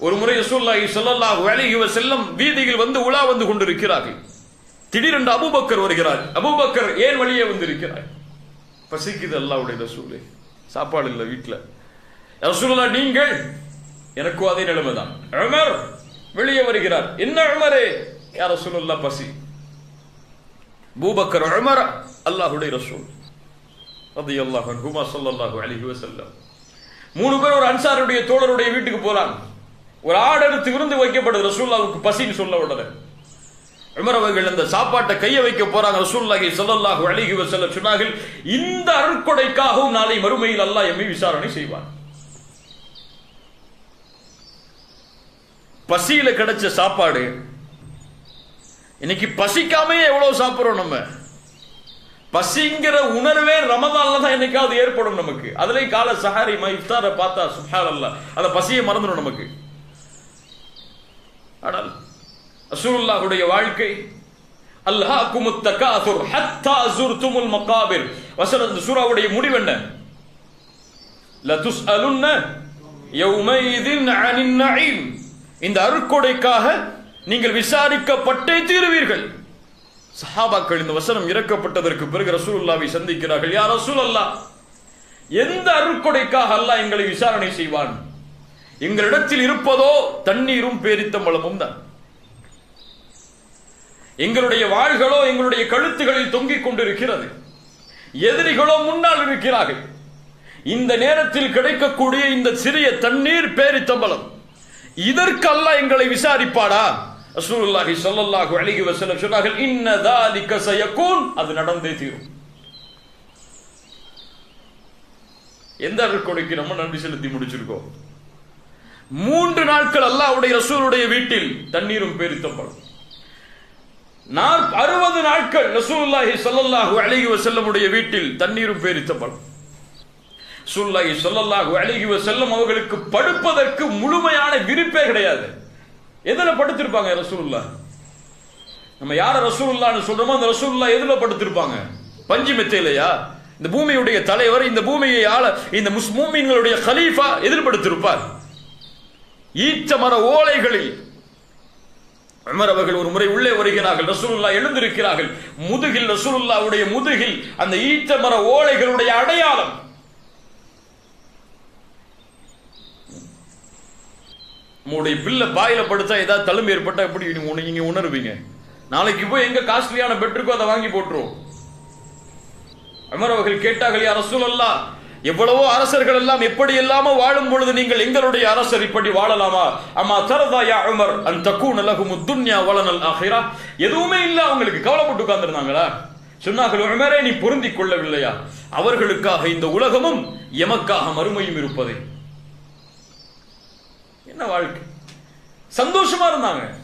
ஒரு முறை ரசூலுல்லாஹி ஸல்லல்லாஹு அலைஹி வஸல்லம் வீதியில் வந்து உலா வந்து கொண்டிருக்கிறார்கள். திடீரென்று அபூபக்கர் வருகிறார். அபூபக்கர் ஏன் வழியே வந்திருக்கிறார்? பசிக்குது அல்லாவுடைய ரசூலே. சாப்பாடு இல்லை வீட்டுல ரசூலுல்லாஹ் நீங்கள் எனக்கும் அதே நிலைமைதான். உமர் வெளியே வருகிறார். என்ன உமரே? யார் ரசூலுல்லா பசி. பூபக்கர் உமர் அல்லாஹுடைய ரசூல். ரலியல்லாஹு ஹுமா ஸல்லல்லாஹு அலைஹி வஸல்லம். மூணு பேர் ஒரு அன்சாருடைய தோழருடைய வீட்டுக்கு போறாங்க. ஒரு ஆடெடுத்து விருந்து வைக்கப்படுது ரசூல்லாவுக்கு பசின்னு சொல்ல உடனே. உமர் அவர்கள் அந்த சாப்பாட்டை கைய வைக்க போறாங்க. ரசூல்லாஹி ஸல்லல்லாஹு அழகி செல்ல சொன்னார்கள் இந்த அருட்கொடைக்காகவும் நாளை மறுமையில் அல்லாஹ் எம்மை விசாரணை செய்வார் பசியில கிடைச்ச சாப்பாடு இன்னைக்கு பசிக்காமே எவ்வளவு சாப்பிடுறோம் நம்ம? பசிங்கிற உணர்வே ரமதான்ல தான் என்னைக்காவது ஏற்படும் நமக்கு. அதுலயும் கால சஹாரி மா இஃப்தாரை பார்த்தா சுஹார் அல்ல அந்த பசியை மறந்துடும் நமக்கு. ஆனால் ரசூலுல்லாஹுடைய வாழ்க்கை. அல்ஹாக்கும் தகாசுர் ஹத்தா ஜுர்துமுல் மகாபிர். வசன இந்த சூராவுடைய முடிவு என்ன? லதுஸ்அலுன்ன யௌமைதின் அனின் நஈம். இந்த அருக்கொடைக்காக நீங்கள் விசாரிக்கப்பட்டே தீருவீர்கள். சஹாபாக்கள் இந்த வசனம் இறக்கப்பட்டதற்கு பிறகு ரசூலுல்லாவை சந்திக்கிறார்கள். யார் ரசூல் எந்த அருட்கொடைக்காக அல்லாஹ் எங்களை விசாரணை செய்வான்? எங்களிடத்தில் இருப்பதோ தண்ணீரும் பேரித்தம்பளமும் தான். எங்களுடைய வாள்களோ எங்களுடைய கழுத்துகளில் தொங்கிக் கொண்டிருக்கிறது. எதிரிகளோ முன்னால் இருக்கிறார்கள். இந்த நேரத்தில் கிடைக்கக்கூடிய இந்த சிறிய தண்ணீர் பேரித்தம்பலம் இதற்கு எங்களை விசாரிப்பாடா ரசூலுல்லாஹி ஸல்லல்லாஹு அலைஹி வஸல்லம் சொன்னார்கள் இன்ன தாலிக சயகூன். அது நடந்தே தீரும். எந்த அளவுக்கு நம்ம நன்றி செலுத்தி முடிச்சிருக்கோம்? மூன்று நாட்கள் அல்லாவுடைய ரசூலுடைய வீட்டில் தண்ணீரும் பேரித்தம்பலம் நான் அறுபது நாட்கள் ரசூல்லாஹி சல்லாஹு அழகி செல்லமுடைய வீட்டில் தண்ணீரும் பேரித்தப்படும் ரசூலுல்லாஹி சொல்லல்லாஹு அழகி செல்லம் அவர்களுக்கு படுப்பதற்கு முழுமையான விருப்பே கிடையாது. எதுல படுத்திருப்பாங்க ரசூல்லா நம்ம யார ரசூல்லான்னு சொல்றோமோ அந்த ரசூல்லா எதுல படுத்திருப்பாங்க? பஞ்சு மெத்தையிலையா? இந்த பூமியுடைய தலைவர் இந்த பூமியை ஆள இந்த முஸ்மூமின்களுடைய ஹலீஃபா எதிர்படுத்திருப்பார். ஈச்ச மர ஓலைகளில். உமர் அவர்கள் ஒரு முறை உள்ளே வருகிறார்கள் ரசூலுல்லா எழுந்திருக்கிறார்கள். முதுகில் ரசூலுல்லாவுடைய முதுகில் அந்த ஈச்ச மர ஓலைகளுடைய அடையாளம். உங்களுடைய பில்ல பாயில படுத்தா ஏதாவது தழும்பு ஏற்பட்டா எப்படி நீங்க உணர்வீங்க? நாளைக்கு போய் எங்க காஸ்ட்லியான பெட் இருக்கோ அதை வாங்கி போட்டுருவோம். அமர் அவர்கள் கேட்டார்கள் யார் ரசூலல்லா எவ்வளவோ அரசர்கள் எல்லாம் எப்படி இல்லாம வாழும் பொழுது நீங்கள் எங்களுடைய அரசர் இப்படி வாழலாமா? அம்மா தரதாயா அமர் அந்த அன் அலகும் துன்யா வலனல் ஆகிறா எதுவுமே இல்ல அவங்களுக்கு. கவலைப்பட்டு உட்கார்ந்துருந்தாங்களா? சொன்னார்கள் உமரே நீ பொருந்தி கொள்ளவில்லையா? அவர்களுக்காக இந்த உலகமும் எமக்காக மறுமையும் இருப்பது. என்ன வாழ்க்கை? சந்தோஷமா இருந்தாங்க.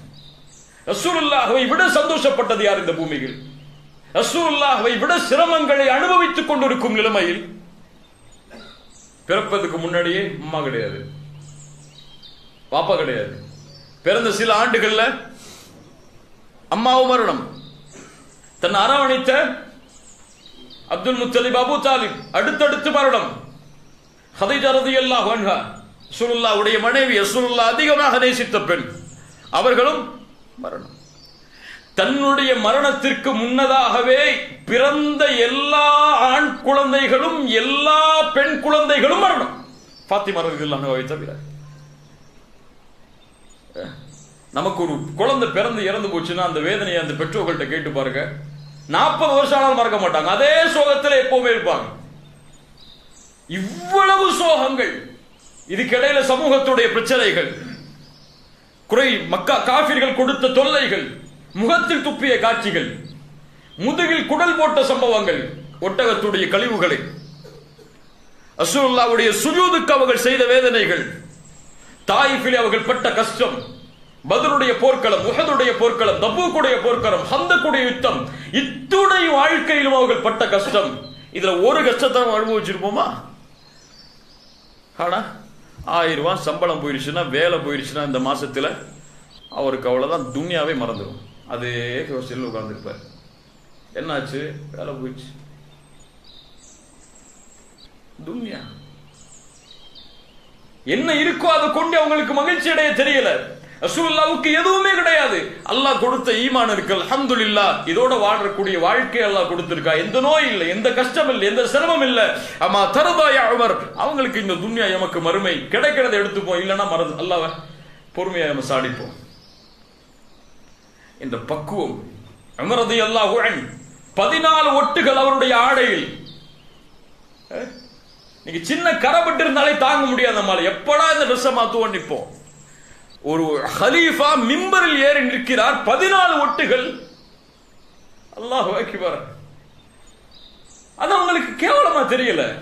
ரசூலுல்லாஹ்வை விட சந்தோஷப்பட்டது யார் இந்த பூமியில்? ரசூலுல்லாஹ்வை விட சிரமங்களை அனுபவித்துக் கொண்டிருக்கும் நிலைமையில் பிறப்பதுக்கு முன்னாடியே அம்மா கிடையாது. பாப்பா கிடையாது. பிறந்த சில ஆண்டுகள்ல அம்மாவும் மரணம். தன் அரவணைத்த அப்துல் முத்தலிப் அபு தாலிப் அடுத்தடுத்து மரணம். ஹதைஜா ரலியல்லாஹு அன்ஹா ரசூலுல்லாஹ்வுடைய மனைவி ரசூலுல்லாஹ் அதிகமாக நேசித்த பெண். அவர்களும் மரணம். தன்னுடைய மரணத்திற்கு முன்னதாகவே பிறந்த எல்லா ஆண் குழந்தைகளும் எல்லா பெண் குழந்தைகளும் மரணம். ஃபாத்திமா ரலியல்லாஹு தவிர நமக்கு ஒரு குழந்தை பிறந்து இறந்து போச்சுன்னா அந்த வேதனையை அந்த பெற்றோர்கள்ட்ட கேட்டு பாருங்க. நாற்பது வருஷம் ஆனாலும் மறக்க மாட்டாங்க. அதே சோகத்தில் எப்பவுமே இருப்பாங்க. இவ்வளவு சோகங்கள். இதுக்கிடையில சமூகத்துடைய பிரச்சனைகள். குறை மக்கா காபிர்கள் கொடுத்த தொல்லைகள். முகத்தில் துப்பிய காட்சிகள் முதுகில் குடல் போட்ட சம்பவங்கள் ஒட்டகத்துடைய கழிவுகளை. அசூல்லாவுடைய சுஜூதுக்கு அவர்கள் செய்த வேதனைகள் தாயிஃபிலே அவர்கள் பட்ட கஷ்டம் பதிலுடைய போர்க்களம் முகதுடைய போர்க்களம் தபூக்குடைய போர்க்களம் ஹந்தக்குடைய யுத்தம் இத்துடைய வாழ்க்கையிலும் அவர்கள் பட்ட கஷ்டம். இதுல ஒரு கஷ்டத்தை அனுபவிச்சிருப்போமா? ஆனா ஆயிரம் ரூபாய் சம்பளம் போயிருச்சுன்னா வேலை போயிருச்சுன்னா இந்த மாசத்துல அவருக்கு அவ்வளவுதான் துன்யாவே மறந்துடும் அதே ஹோஸ்டலில் உட்காந்துருப்பார் என்னாச்சு? வேலை போயிடுச்சு. துன்யா. என்ன இருக்கோ அதை கொண்டு அவங்களுக்கு மகிழ்ச்சி அடைய தெரியல. ரசூல்லாவுக்கு எதுவுமே கிடையாது. அல்லாஹ் கொடுத்த ஈமான் இருக்கு அல்ஹம்துலில்லா. இதோட வாழக்கூடிய வாழ்க்கை அல்லாஹ் கொடுத்திருக்கா. எந்த நோய் இல்லை எந்த கஷ்டம் இல்லை எந்த சிரமம் இல்லை. அம்மா தருதாயா அவர் அவங்களுக்கு இந்த துன்யா எமக்கு மறுமை. கிடைக்கிறத எடுத்துப்போம். இல்லைன்னா மறந்து அல்லாவ பொறுமையா நம்ம சாடிப்போம். இந்த பக்குவம். அமரது அல்லாஹ் பதினாலு ஒட்டுகள் அவருடைய ஆடையில். நீங்க சின்ன கரப்பட்டு இருந்தாலே தாங்க முடியாது நம்மால. எப்படா இந்த ட்ரெஸ்ஸை மாத்துவோம் நிற்போம் ஒரு ஹலீஃபா மிம்பரில் ஏறி நிற்கிறார். பதினாலு ஒட்டுகள். அல்லாஹ் அக்பர். அது அவங்களுக்கு கேவலமா தெரியல.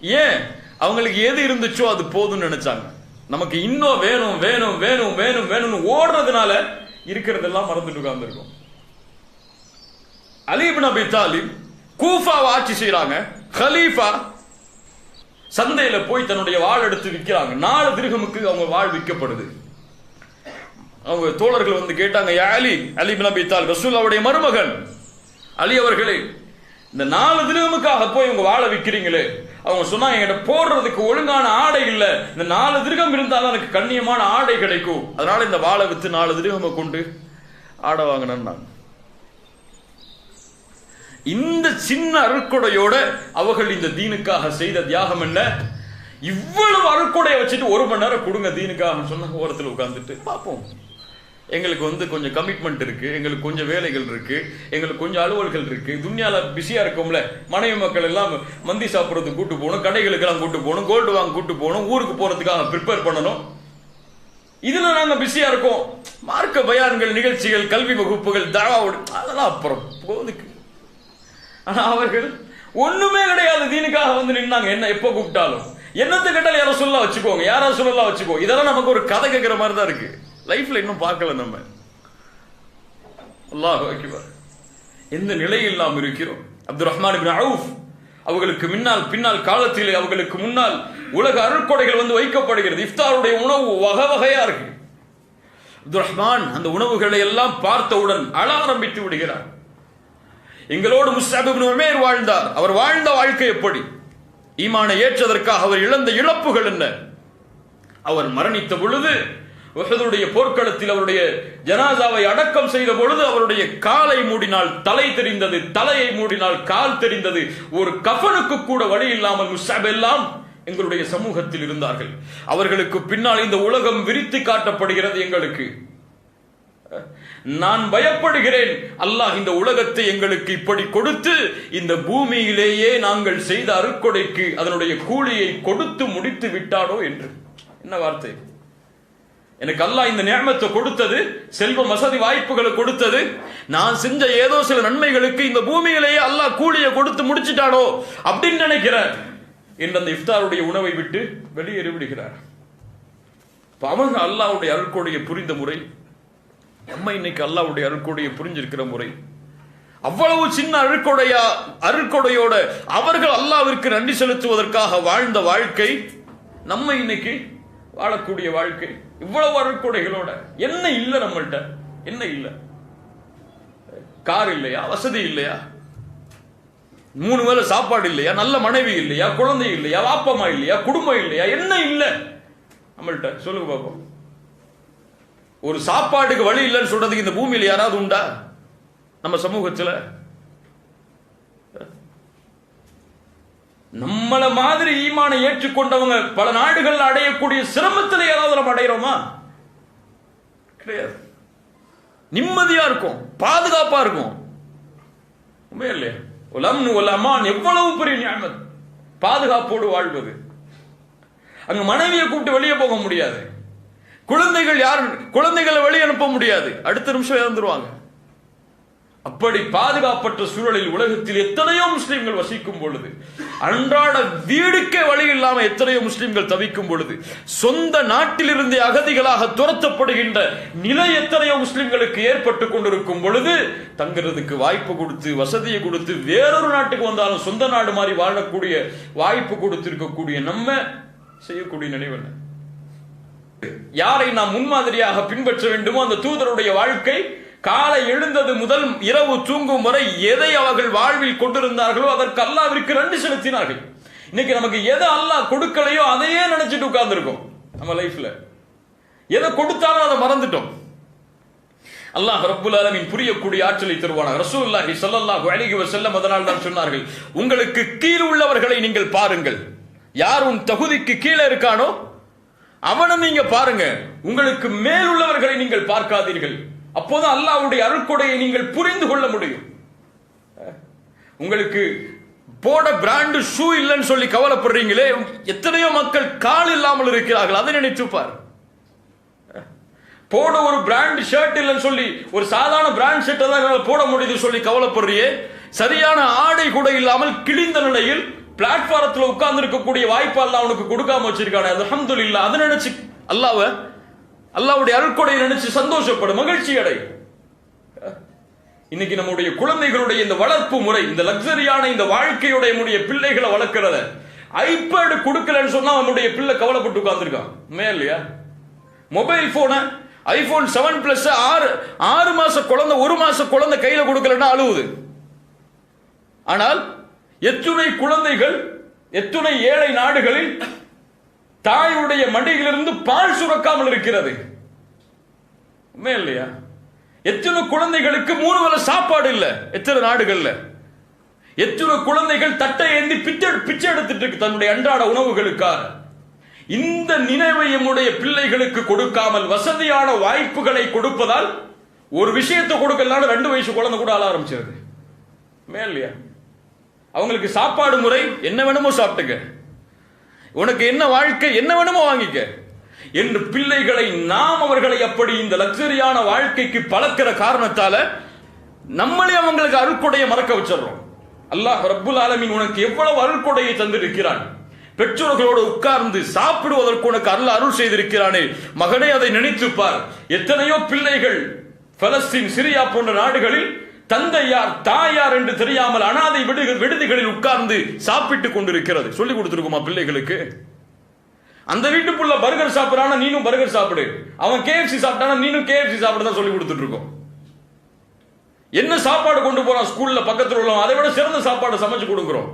ஏன்? அவங்களுக்கு எது இருந்துச்சோ அது போதும்னு நினைச்சாங்க. நமக்கு இன்னும் வேணும் வேணும் வேணும் வேணும் வேணும்னு ஓடுறதுனால இருக்கிறதெல்லாம் மறந்துட்டு உட்கார்ந்துருக்கோம். அலிபின் அபி தாலிப் கூஃபாவை ஆட்சி செய்யறாங்க ஹலீஃபா சந்தையில போய் தன்னுடைய வாழ் எடுத்து விற்கிறாங்க. நாலு திருகமுக்கு அவங்க வாழ் விற்கப்படுது. அவங்க தோழர்கள் வந்து கேட்டாங்க "யா அலி அலி பின் அபி தாலிப் ரசூலுல்லாவுடைய மருமகன். அலி அவர்களே இந்த நாலு திருகமுக்காக போய் உங்க வாழை விற்கிறீங்களே அவங்க சொன்னாங்க என்கிட்ட போடுறதுக்கு ஒழுங்கான ஆடை இல்ல. இந்த நாலு திருகம் இருந்தாலும் எனக்கு கண்ணியமான ஆடை கிடைக்கும். அதனால இந்த வாழை வித்து நாலு திருகமை கொண்டு ஆடை வாங்கினேன் நான். இந்த சின்ன அருட்கொடையோட அவர்கள் இந்த தீனுக்காக செய்த தியாகம் என்ன? இவ்வளவு அருட்கொடையை வச்சுட்டு ஒரு மணி நேரம் கொடுங்க தீனுக்காக சொன்ன ஓரத்தில் உட்கார்ந்துட்டு. பார்ப்போம். எங்களுக்கு வந்து கொஞ்சம் கமிட்மெண்ட் இருக்கு எங்களுக்கு கொஞ்சம் வேலைகள் இருக்கு எங்களுக்கு கொஞ்சம் அலுவல்கள் இருக்கு. துன்யால பிஸியா இருக்கோம்ல மனைவி மக்கள் எல்லாம் மந்தி சாப்பிட்றதுக்கு கூட்டு போகணும் கடைகளுக்கெல்லாம் கூட்டு போகணும் கோல்டு வாங்க கூட்டு போகணும் ஊருக்கு போறதுக்காக ப்ரிப்பேர் பண்ணணும். இதுல நாங்க பிஸியா இருக்கோம். மார்க்க பயான்கள் நிகழ்ச்சிகள் கல்வி வகுப்புகள் தாவாவோடு அதெல்லாம் அப்புறம் போதுக்கு. ஆனா அவர்கள் ஒண்ணுமே கிடையாது தீனுக்காக வந்து நின்னாங்க. என்ன எப்ப கூப்பிட்டாலும். என்னத்தை கேட்டாலும் யாரோ சொல்லலாம் வச்சுக்கோங்க யாரோ சொல்லலாம் வச்சுக்கோ. இதெல்லாம் நமக்கு ஒரு கதை கேட்கிற மாதிரி தான் இருக்கு. லைஃப்ல இன்னும் பார்க்கல நம்ம. அல்லாஹ் எந்த நிலையில்லாம் இருக்கிறோம்? அப்துல் ரஹ்மான் அவுஃப் அவர்களுக்கு முன்னால் பின்னால் காலத்திலே அவர்களுக்கு முன்னால் உலக அருட்கொடைகள் வந்து வைக்கப்படுகிறது. இஃப்தாருடைய உணவு வகை வகையா இருக்கு. அப்துல் ரஹ்மான் அந்த உணவுகளை எல்லாம் பார்த்தவுடன் அழ ஆரம்பித்து விடுகிறார். எங்களோடு முஸ்தாப் உமேர் வாழ்ந்தார். அவர் வாழ்ந்த வாழ்க்கை எப்படி? ஈமானை ஏற்றதற்காக அவர் இழந்த இழப்புகள் என்ன? அவர் மரணித்த பொழுது உஹதுடைய போர்க்களத்தில் அவருடைய ஜனாசாவை அடக்கம் செய்த பொழுது அவருடைய காலை மூடினால் தலை தெரிந்தது தலையை மூடினால் கால் தெரிந்தது. ஒரு கஃனுக்கு கூட வழி இல்லாமல் முஸ்தாப் எல்லாம் எங்களுடைய சமூகத்தில் இருந்தார்கள். அவர்களுக்கு பின்னால் இந்த உலகம் விரித்து காட்டப்படுகிறது எங்களுக்கு. நான் பயப்படுகிறேன். அல்லாஹ் இந்த உலகத்தை எங்களுக்கு இப்படி கொடுத்து இந்த பூமியிலேயே நாங்கள் செய்த அருக்கொடைக்கு அதனுடைய கூலியை கொடுத்து முடித்து விட்டானோ என்று. என்ன வார்த்தை? எனக்கு அல்லாஹ் இந்த நியமத்தை கொடுத்தது செல்வம் வசதி வாய்ப்புகளை கொடுத்தது. நான் செஞ்ச ஏதோ சில நன்மைகளுக்கு இந்த பூமியிலேயே அல்லாஹ் கூலியை கொடுத்து முடிச்சிட்டானோ அப்படின்னு நினைக்கிறார். என்று அந்த இஃப்தாருடைய உணவை விட்டு வெளியேறி விடுகிறார். இப்ப அவங்க அல்லாஹ்வுடைய அருட்கொடையை புரிந்த முறை நம்ம இன்னைக்கு அல்லாவுடைய அருள்கோடையை புரிஞ்சிருக்கிற முறை. அவ்வளவு சின்ன அருள்கொடையா அருள்கொடையோட அவர்கள் அல்லாவிற்கு நன்றி செலுத்துவதற்காக வாழ்ந்த வாழ்க்கை நம்ம இன்னைக்கு வாழக்கூடிய வாழ்க்கை. இவ்வளவு அருட்கொடைகளோட என்ன இல்லை நம்மள்ட்ட? என்ன இல்லை? கார் இல்லையா? வசதி இல்லையா? மூணு வேலை சாப்பாடு இல்லையா? நல்ல மனைவி இல்லையா? குழந்தை இல்லையா? வாப்பமா இல்லையா? குடும்பம் இல்லையா? என்ன இல்லை? நம்மள்ட்ட சொல்லுங்க பாப்போம். ஒரு சாப்பாட்டுக்கு வழி இல்லைன்னு சொல்றதுக்கு இந்த பூமியில யாராவது உண்டா? நம்ம சமூகத்துல? நம்மள மாதிரி ஈமானை ஏற்றுக்கொண்டவங்க பல நாடுகள் அடையக்கூடிய சிரமத்தில் ஏதாவது நம்ம அடையிறோமா? கிடையாது. நிம்மதியா இருக்கும் பாதுகாப்பா இருக்கும். உண்மையா இல்லையா? உலம்னு உலமான் எவ்வளவு பெரிய ஞாபகம் பாதுகாப்போடு வாழ்வது. அங்க மனைவியை கூப்பிட்டு வெளியே போக முடியாது. குழந்தைகள் யாரும் குழந்தைகளை வெளியே அனுப்ப முடியாது. அடுத்த நிமிஷம் இறந்துருவாங்க. அப்படி பாதுகாப்பற்ற சூழலில் உலகத்தில் எத்தனையோ முஸ்லிம்கள் வசிக்கும் பொழுது அன்றாட வீடுக்கே வழி இல்லாமல் எத்தனையோ முஸ்லிம்கள் தவிக்கும் பொழுது சொந்த நாட்டிலிருந்தே அகதிகளாக துரத்தப்படுகின்ற நிலை எத்தனையோ முஸ்லிம்களுக்கு ஏற்பட்டு கொண்டிருக்கும் பொழுது தங்குறதுக்கு வாய்ப்பு கொடுத்து வசதியை கொடுத்து வேறொரு நாட்டுக்கு வந்தாலும் சொந்த நாடு மாதிரி வாழக்கூடிய வாய்ப்பு கொடுத்திருக்கக்கூடிய நம்ம செய்யக்கூடிய நினைவு யாரை நாம் முன்மாதிரியாக பின்பற்ற வேண்டுமோ அந்த தூதருடைய வாழ்க்கை காலை எழுந்தது முதல் இரவு தூங்கும் வரை எதை அவர்கள் வாழ்வில் கொண்டிருந்தார்களோ அதற்கு அல்லாவிற்கு நன்றி செலுத்தினார்கள். இன்னைக்கு நமக்கு எதை அல்லாஹ் கொடுக்கலையோ அதையே நினைச்சிட்டு உட்கார்ந்துருக்கோம். நம்ம லைஃப்ல. எதை கொடுத்தாலும் அதை மறந்துட்டோம். அல்லாஹ் ரப்புல் அலமின் புரியக்கூடிய ஆற்றலை தருவானாக. ரசூல்லாஹி ஸல்லல்லாஹு அலிஹி வஸல்லம் அதனால் தான் சொன்னார்கள் உங்களுக்கு கீழ் உள்ளவர்களை நீங்கள் பாருங்கள். யார் உன் தகுதிக்கு கீழே இருக்கானோ அவனை நீங்க பாருங்க. உங்களுக்கு மேல் உள்ளவர்களை நீங்கள் பார்க்காதீர்கள். அப்போதான் அல்லாவுடைய அருள்கொடையை நீங்கள் புரிந்து கொள்ள முடியும். உங்களுக்கு போட பிராண்டு ஷூ இல்லைன்னு சொல்லி கவலைப்படுறீங்களே எத்தனையோ மக்கள் கால் இல்லாமல் இருக்கிறார்கள் அதை நினைச்சுப்பார் போட ஒரு பிராண்ட் ஷர்ட் இல்லைன்னு சொல்லி ஒரு சாதாரண பிராண்ட் ஷர்ட்டை தான் போட முடியுது சொல்லி கவலைப்படுறியே சரியான ஆடை கூட இல்லாமல் கிழிந்த நிலையில் பிளாட்ஃபாரத்தில் உட்கார்ந்து இருக்கக்கூடிய வாய்ப்பு அல்லாஹ் அவனுக்கு கொடுக்காம வச்சிருக்கானே அது இல்லை அதை நினைச்சு அல்லாவை அல்லாவுடைய அருட்கொடையை நினைச்சு சந்தோஷப்படும் மகிழ்ச்சி அடை இன்னைக்கு நம்முடைய குழந்தைகளுடைய இந்த வளர்ப்பு முறை இந்த லக்ஸரியான இந்த வாழ்க்கையுடைய நம்முடைய பிள்ளைகளை வளர்க்கிறத ஐபேடு கொடுக்கலன்னு சொன்னா நம்முடைய பிள்ளை கவலைப்பட்டு உட்கார்ந்துருக்கான். உண்மையா இல்லையா? மொபைல் போனை ஐபோன் செவன் பிளஸ் ஆறு ஆறு மாச குழந்தை ஒரு மாச குழந்தை கையில கொடுக்கலன்னா அழுவுது. ஆனால் எத்துணை குழந்தைகள் எத்துணை ஏழை நாடுகளில் தாயுடைய மடியிலிருந்து பால் சுரக்காமல் இருக்கிறது. உண்மை இல்லையா? எத்தனை குழந்தைகளுக்கு மூணு வேலை சாப்பாடு இல்லை? எத்தனை நாடுகள்ல? எத்தனை குழந்தைகள் தட்டை ஏந்தி பிச்சை பிச்சை எடுத்துட்டு இருக்கு தன்னுடைய அன்றாட உணவுகளுக்காக. இந்த நினைவை நம்முடைய பிள்ளைகளுக்கு கொடுக்காமல் வசதியான வாய்ப்புகளை கொடுப்பதால் ஒரு விஷயத்தை கொடுக்கலாம் ரெண்டு வயசு குழந்தை கூட ஆள ஆரம்பிச்சிருது. மேலையா அவங்களுக்கு சாப்பாடு முறை என்ன வேணுமோ சாப்பிட்டுக்க. உனக்கு என்ன வாழ்க்கை என்ன வேணுமோ வாங்கிக்க. என்று பிள்ளைகளை நாம் அவர்களை அப்படி இந்த லக்ஸரியான வாழ்க்கைக்கு பழக்கிற காரணத்தால நம்மளே அவங்களுக்கு அருட்கொடையை மறக்க வச்சிடறோம். அல்லாஹ் ரப்புல் ஆலமின் உனக்கு எவ்வளவு அருட்கொடையை தந்திருக்கிறான். பெற்றோர்களோடு உட்கார்ந்து சாப்பிடுவதற்கு உனக்கு அருள் அருள் செய்திருக்கிறானே. மகனே அதை நினைத்து பார். எத்தனையோ பிள்ளைகள் பலஸ்தீன் சிரியா போன்ற நாடுகளில் தந்தையார் தாயார் என்று தெரியாமல் அனாதை விடுக- விடுதிகளில் உட்கார்ந்து சாப்பிட்டுக் கொண்டிருக்கிறது. சொல்லி கொடுத்துருக்குமா பிள்ளைகளுக்கு? அந்த வீட்டுக்குள்ள பர்கர் சாப்பிட்றானா நீனும் பர்கர் சாப்பிடு. அவன் கேஎஃப்சி சாப்பிட்டானா நீனும் கேஎஃப்சி சாப்பிட தான் சொல்லி கொடுத்துட்டு இருக்கோம் என்ன சாப்பாடு கொண்டு போறான் ஸ்கூல்ல பக்கத்தில் உள்ளவன்? அதை விட சிறந்த சாப்பாடு சமைச்சு கொடுக்குறோம்.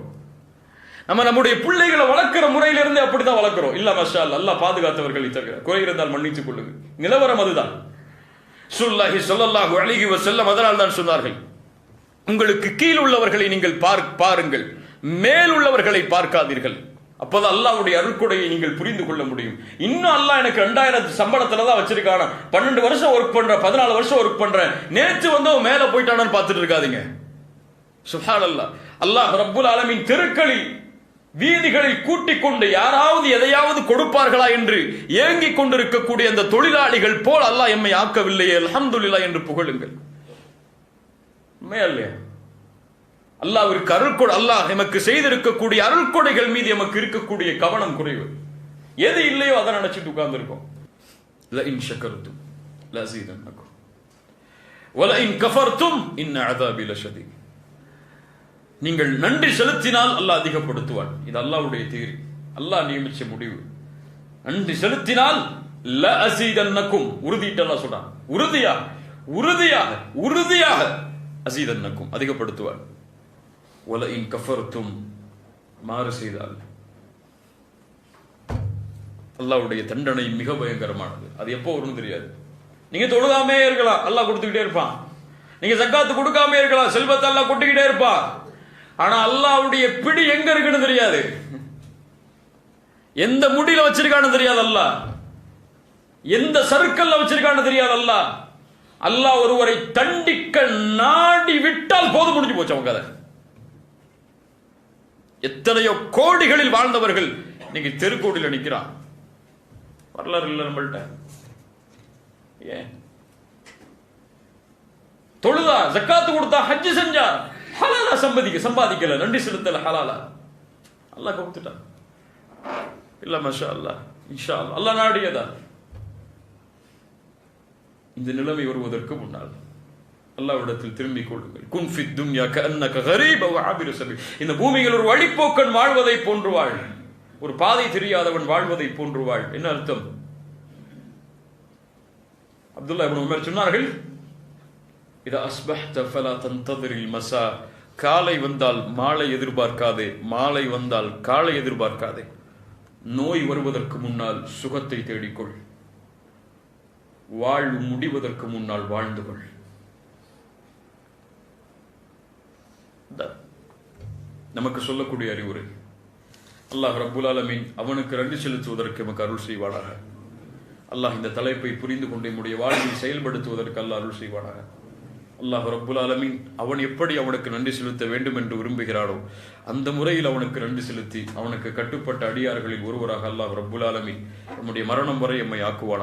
நம்ம நம்முடைய பிள்ளைகளை வளர்க்கிற முறையிலிருந்து அப்படிதான் வளர்க்கிறோம். இல்ல மஷா அல்லாஹ், பாதுகாத்தவர்கள் இத்தகைய குறை இருந்தால் மன்னித்துக் கொள்ளுங்க நிலவரம் அதுதான். சுல்லாஹி சொல்லல்லாஹு அழகி வஸல்லம் அதனால் தான் சொன்னார்கள். உங்களுக்கு கீழ் உள்ளவர்களை நீங்கள் பார் பாருங்கள். மேல் உள்ளவர்களை பார்க்காதீர்கள். அப்போதான் அல்லாவுடைய அருட்கொடையை நீங்கள் புரிந்து கொள்ள முடியும். இன்னும் அல்லாஹ் எனக்கு ரெண்டாயிரத்து சம்பளத்துல தான் வச்சிருக்கான? பன்னெண்டு வருஷம் ஒர்க் பண்ணுறேன் பதினாலு வருஷம் ஒர்க் பண்றேன். நேற்று வந்து அவன் மேல போயிட்டானான்னு பார்த்துட்டு இருக்காதீங்க. சுஹான் அல்லாஹ் அல்லாஹ் ரப்புல் ஆலமின் தெருக்களில் வீதிகளில் கூட்டிக் கொண்டு யாராவது எதையாவது கொடுப்பார்களா என்று ஏங்கிக் கொண்டிருக்கக்கூடிய அந்த தொழிலாளிகள் போல் அல்லாஹ் எம்மை ஆக்கவில்லையே. அலமதுல்லா என்று புகழுங்கள். உண்மையல்லையா? அல்லாவிற்கு அருள்கொடை அல்லாஹ் எமக்கு செய்திருக்கக்கூடிய அருள்கொடைகள் மீது எமக்கு இருக்கக்கூடிய கவனம் குறைவு. எது இல்லையோ அதை நினைச்சிட்டு உட்கார்ந்துருக்கோம். கருத்தும் லசீதன் வல இன் கஃபர்த்தும் இன்ன அதாபி நீங்கள் நன்றி செலுத்தினால் அல்லாஹ் அதிகப்படுத்துவான். இது அல்லாவுடைய தீரி. அல்லாஹ் நியமிச்ச முடிவு. நன்றி செலுத்தினால் ல அசீதன்னக்கும். உறுதிட்டு சொல்றான். உறுதியாக உறுதியாக உறுதியாக அசீதன்னக்கும். அதிகப்படுத்துவான். ஒல இன் கஃபர்த்தும் மாறு செய்தால். அல்லாவுடைய தண்டனை மிக பயங்கரமானது. அது எப்போ வரும்னு தெரியாது. நீங்க தொழுதாமே இருக்கலாம். அல்லாஹ் கொடுத்துக்கிட்டே இருப்பான். நீங்க சக்காத்து கொடுக்காம இருக்கலாம். செல்வத்தை எல்லாம் கொட்டிக்கிட்டே இருப்பான். ஆனா அல்லாஹ்வுடைய பிடி எங்க இருக்குன்னு தெரியாது. எந்த முடியில வச்சிருக்கான்னு தெரியாது அல்லா எந்த சர்க்கல்ல வச்சிருக்கான்னு தெரியாது அல்லாஹ். அல்லாஹ் ஒருவரை தண்டிக்க நாடி விட்டால் போது முடிஞ்சு போச்சு அவங்க கதை. எத்தனையோ கோடிகளில் வாழ்ந்தவர்கள் இன்னைக்கு தெருக்கோடியில் நிற்கிறான் வரலாறு இல்லை நம்மள்ட்ட. ஏன்? தொழுதா ஜக்காத்து கொடுத்தா ஹஜ்ஜு செஞ்சா ஹலாலா சம்பாதிக்க சம்பாதிக்கல நன்றி செலுத்தல ஹலாலா. அல்லாஹ் கொடுத்துட்டான். இல்ல மஷா அல்லாஹ் இன்ஷா அல்லாஹ் அல்லா நாடியதா? இந்த நிலைமை வருவதற்கு முன்னால் அல்லாவிடத்தில் திரும்பிக் கொள்ளுங்கள். குன்ஃபித் துன்யா கஅன்னக கரீப அவ் சபி இந்த பூமியில் ஒரு வழிப்போக்கன் வாழ்வதை போன்று வாழ் ஒரு பாதை தெரியாதவன் வாழ்வதை போன்று வாழ் என்ன அர்த்தம்? அப்துல்லா இப்னு உமர் சொன்னார்கள் இது அஸ்பஹ்த ஃபலா தந்ததிரில் மசா காலை வந்தால் மாலை எதிர்பார்க்காதே. மாலை வந்தால் காலை எதிர்பார்க்காதே. நோய் வருவதற்கு முன்னால் சுகத்தை தேடிக்கொள். வாழ்வு முடிவதற்கு முன்னால் வாழ்ந்து கொள். நமக்கு சொல்லக்கூடிய அறிவுரை. அல்லாஹ் ரபுல் ஆலமீன் அவனுக்கு நன்றி செலுத்துவதற்கு நமக்கு அருள் செய்வானாக. அல்லாஹ் இந்த தலைப்பை புரிந்து கொண்டு என்னுடைய வாழ்வை செயல்படுத்துவதற்கு அல்லாஹ் அருள் செய்வாளாக அல்லாஹ் ரப்புல் ஆலமீன் அவன் எப்படி அவனுக்கு நன்றி செலுத்த வேண்டும் என்று விரும்புகிறானோ அந்த முறையில் அவனுக்கு நன்றி செலுத்தி அவனுக்கு கட்டுப்பட்ட அடியார்களில் ஒருவராக அல்லாஹ் ரப்புல் ஆலமீன். நம்முடைய மரணம் வரை எம்மை ஆக்குவானாக.